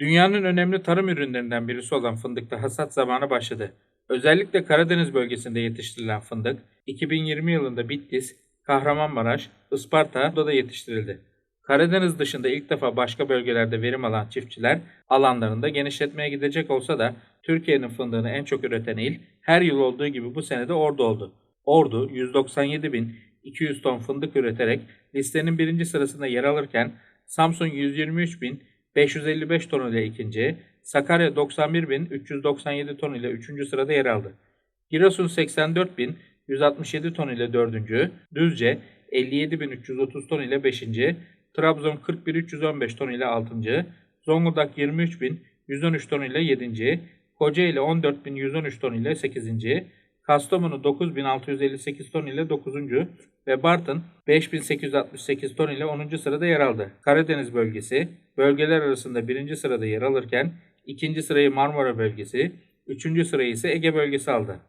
Dünyanın önemli tarım ürünlerinden birisi olan fındıkta hasat zamanı başladı. Özellikle Karadeniz bölgesinde yetiştirilen fındık 2020 yılında Bitlis, Kahramanmaraş, Isparta'da da yetiştirildi. Karadeniz dışında ilk defa başka bölgelerde verim alan çiftçiler alanlarında genişletmeye gidecek olsa da Türkiye'nin fındığını en çok üreten il her yıl olduğu gibi bu sene de Ordu oldu. Ordu 197.200 ton fındık üreterek listenin birinci sırasında yer alırken Samsun 123.555 ton ile ikinci, Sakarya 91.397 ton ile üçüncü sırada yer aldı. Giresun 84.167 ton ile dördüncü, Düzce 57.330 ton ile beşinci, Trabzon 41.315 ton ile altıncı, Zonguldak 23.113 ton ile yedinci, Kocaeli 14.113 ton ile sekizinci, Kastamonu 9658 ton ile 9. ve Bartın 5868 ton ile 10. sırada yer aldı. Karadeniz bölgesi bölgeler arasında 1. sırada yer alırken 2. sırayı Marmara bölgesi, 3. sırayı ise Ege bölgesi aldı.